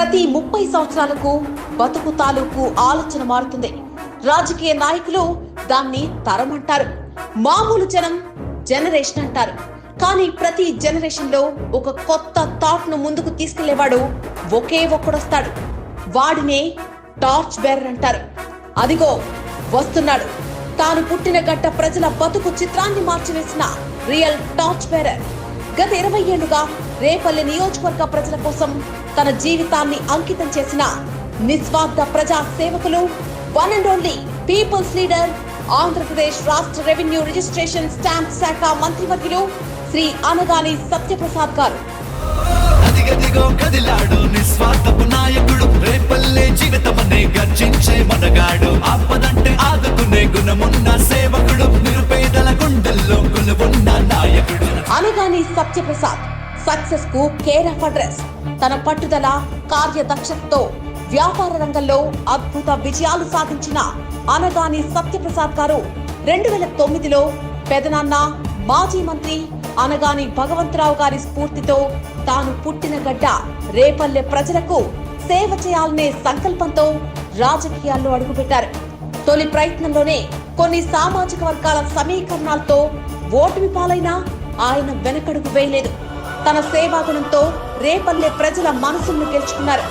ప్రతి ముప్పై సంవత్సరాలకు బతుకు తాలూకు ఆలోచన మారుతుంది. రాజకీయ నాయకులు దాన్ని తరం అంటారు మామూలు జనం జనరేషన్ అంటారు. కానీ ప్రతి జనరేషన్లో ఒక కొత్త థాట్ను ముందుకు తీసుకెళ్ళేవాడు ఒకే ఒక్కడొస్తాడు. వాడినే టార్చ్ బేరర్ అంటారు. అదిగో వస్తున్నాడు. తాను పుట్టిన గడ్డ ప్రజల బతుకు చిత్రాన్ని మార్చివేసిన రియల్ టార్చ్ బేరర్. గత ఇరవై ఏళ్ళుగా రేపల్లె నియోజకవర్గ ప్రజల కోసం తన జీవితాన్ని అంకితం చేసిన నిస్వార్థ ప్రజా సేవకులు one and only people's leader Andhra Pradesh రాష్ట్ర రెవెన్యూ రిజిస్ట్రేషన్ స్టాంప్ శాఖ మంత్రివర్యులు శ్రీ అనగాని సత్యప్రసాద్ గారు. అదిగదిగో కదిలాడు నిస్వార్థపు నాయకుడు. రేపల్లే జీవితమనే గర్జించే మనగాడు. ఆపదంటే ఆదుకునే గుణమున్న సేవకుడు. నిరుపేదల గుండెల్లో కొలువున్న నాయకుడు. అనగాని సత్యప్రసాద్ సక్సెస్కు కేర్ ఆఫ్ అడ్రస్. తన పట్టుదల కార్యదక్షతతో వ్యాపార రంగంలో అద్భుత విజయాలు సాధించిన అనగాని సత్యప్రసాద్ గారు రెండు వేల తొమ్మిదిలో పెదనాన్న మాజీ మంత్రి అనగాని భగవంతరావు గారి స్ఫూర్తితో తాను పుట్టిన గడ్డ రేపల్లె ప్రజలకు సేవ చేయాలనే సంకల్పంతో రాజకీయాల్లో అడుగుపెట్టారు. తొలి ప్రయత్నంలోనే కొన్ని సామాజిక వర్గాల సమీకరణాలతో ఓటమి పాలైనా ఆయన వెనకడుగు వేయలేదు. తన సేవాగుణంతో రేపల్లె ప్రజల మనసును గెలుచుకున్నారు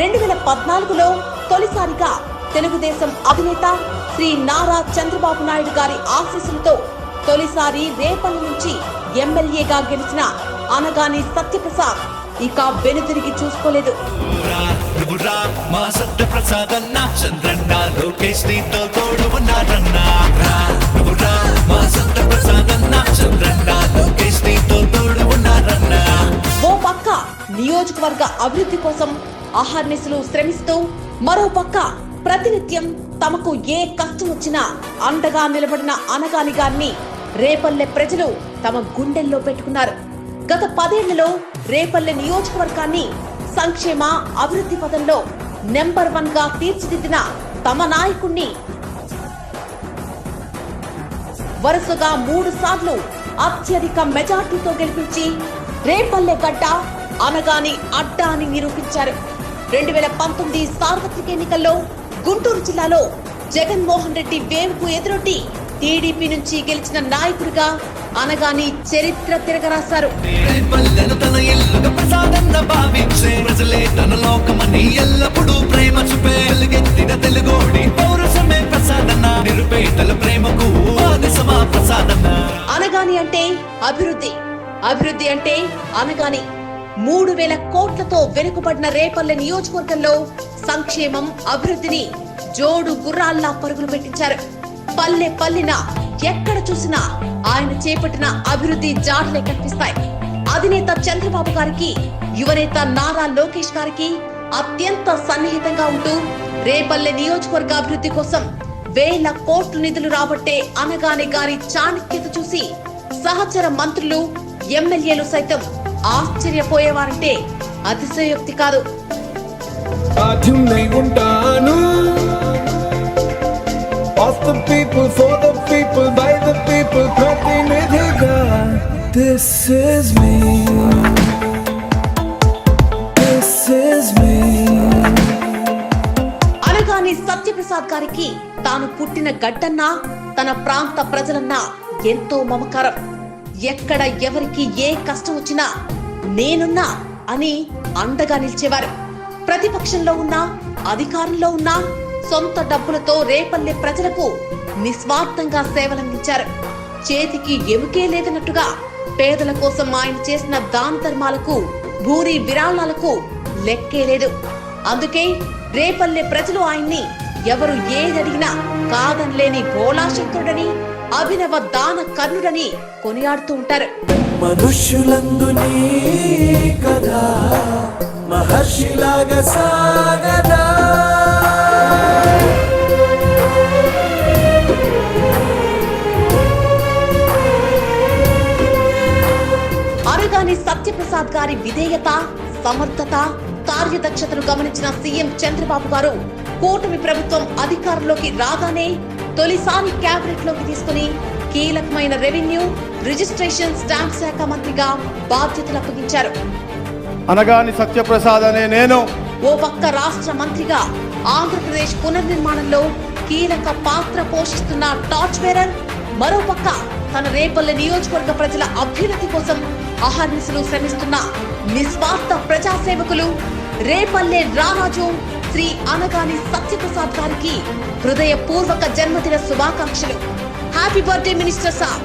రెండు వేల పద్నాలుగులో తొలిసారిగా తెలుగుదేశం అధినేత శ్రీ నారా చంద్రబాబు నాయుడు గారి ఆశీస్సులతో తొలిసారి రేపల్లి నుంచి ఎమ్మెల్యేగా గెలిచిన అనగాని సత్యప్రసాద్ ఇక వెనుతిరిగి చూసుకోలేదు. మా సత్యప్రసాద్ అన్న చంద్రన్న లోకేష్ నీతో తోడు ఉన్నారన్నా. నియోజకవర్గ అభివృద్ధి కోసం అహర్నిశలు శ్రమిస్తూ మరో పక్క ప్రతినిత్యం తమకు ఏ కష్టం వచ్చినా అండగా నిలబడిన అనగాని గారిని రేపల్లె ప్రజలు తమ గుండెల్లో పెట్టుకున్నారు. గత పదేళ్ళలో రేపల్లె నియోజకవర్గాన్ని సంక్షేమ అభివృద్ధి పదంలో నెంబర్ వన్గా తీర్చిదిద్దిన తమ నాయకుణ్ణి వరుసగా మూడు సార్లు అత్యధిక మెజార్టీతో గెలిపించి రేపల్లె గడ్డ అనగాని అడ్డా అని నిరూపించారు. రెండు వేల పంతొమ్మిది సార్వత్రిక ఎన్నికల్లో గుంటూరు జిల్లాలో జగన్మోహన్ రెడ్డి వేవ్కు ఎదురొట్టి టీడీపీ నుంచి గెలిచిన నాయకుడిగా అనగాని చరిత్ర తిరగరాశారు. ఎల్లప్పుడూ ప్రేమ ప్రేమకు అనగాని అంటే అభివృద్ధి అభివృద్ధి అంటే అనగాని మూడు వేల కోట్లతో వెనుకబడిన రేపల్లె నియోజకవర్గంలో సంక్షేమం అభివృద్ధిని జోడు గుర్రాల్లా పరుగులు పెట్టించారు. పల్లె పల్లిన ఎక్కడ చూసినా ఆయన చేపట్టిన అభివృద్ధి జాడలే కనిపిస్తాయి. అధినేత చంద్రబాబు గారికి యువనేత నారా లోకేష్ గారికి అత్యంత సన్నిహితంగా ఉంటూ రేపల్లె నియోజకవర్గ అభివృద్ధి కోసం వేల కోట్లు నిధులు రాబట్టే అనగానే గారి చాణక్యత చూసి సహచర మంత్రులు ఎమ్మెల్యేలు సైతం ఆశ్చర్యపోయేవారంటే అతిశయోక్తి కాదు. ఉంటాను. Of the people for the people by the people ప్రతినిధిగా. This is me this is me Anagani Satyaprasad గారికి తాను పుట్టిన గడ్డన్నా తన ప్రాంత ప్రజలన్నా ఎంతో మమకారం. ఎక్కడ ఎవరికి ఏ కష్టం వచ్చినా నేనున్నా అని అండగా నిలిచేవారు. ప్రతిపక్షంలో ఉన్నా అధికారంలో ఉన్నా సొంత డబ్బులతో రేపల్లె ప్రజలకు నిస్వార్థంగా సేవలందించారు. చేతికి ఎముకే లేదన్నట్టుగా పేదల కోసం ఆయన చేసిన దాన ధర్మాలకు భూరి విరాళాలకు లెక్కే లేదు. అందుకే రేపల్లె ప్రజలు ఆయన్ని ఎవరు ఏదడిగినా కాదనలేని భోళాశంకరుడని అభినవ దాన కర్ణుడని కొనియాడుతూ ఉంటారు. మనుష్యులందు నీ కదా మహర్షిలాగా సాగదా. అనగాని సత్యప్రసాద్ గారి విధేయత సమర్థత కార్యదక్షతను గమనించిన సీఎం చంద్రబాబు గారు కూటమి ప్రభుత్వం అధికారంలోకి రాగానే తొలిసారి కేబినెట్లోకి తీసుకుని కీలకమైన రెవెన్యూ రిజిస్ట్రేషన్ స్టాంప్ శాఖ మంత్రిగా బాధ్యతలు అప్పగించారు. అనగాని సత్యప్రసాద్ అనే నేను ఓ పక్క రాష్ట్ర మంత్రిగా ఆంధ్రప్రదేశ్ పునర్నిర్మాణంలో కీలక పాత్ర పోషిస్తున్న టార్చ్ బేరర్ మరోపక్క తన రేపల్లె నియోజకవర్గ ప్రజల అభ్యున్నతి కోసం అహర్నిశలు శ్రమిస్తున్న నిస్వార్థ ప్రజాసేవకులు రేపల్లె రారాజు శ్రీ అనగాని సత్యప్రసాద్ గారికి హృదయపూర్వక జన్మదిన శుభాకాంక్షలు. Happy birthday minister sir